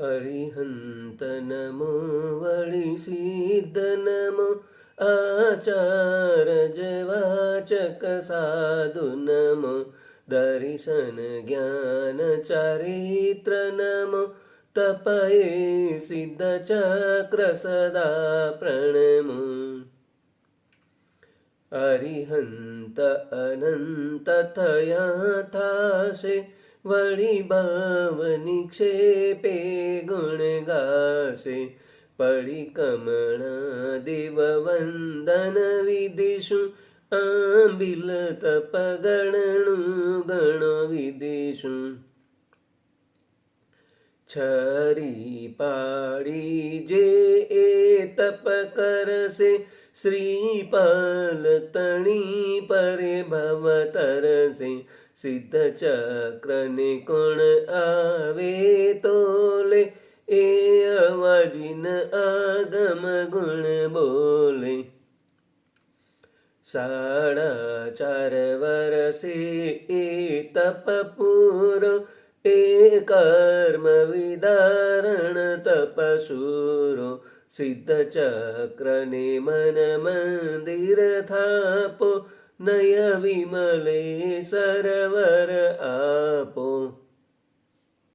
हरिहन्त नमो वरिषिद्ध नमो आचारजवाचकसादु नमो दर्शन ज्ञानचरित्र नमो तपये सिद्धचक्र सदा प्रणमो अरिहन्त अनन्तथया तासे વળી ભાવ નિક્ષેપે ગુણ ગાશે. પડી કમળા દેવ વંદન વિધિશું, આંબિલ તપ ગણનું ગણ વિધિશું. છરી પાડી જે એ તપ કરશે શ્રીપાલ તણી પરે ભવ તરસે સિદ્ધ ચક્રને કોણ આવે તોલે એ અવાજીન આગમ ગુણ બોલે સાડા ચાર વરસે એ તપ પૂરો એ કર્મ વિદારણ તપસુરો सिद्धक्र ने मन मंदिर थापो नय विमले सरवर आ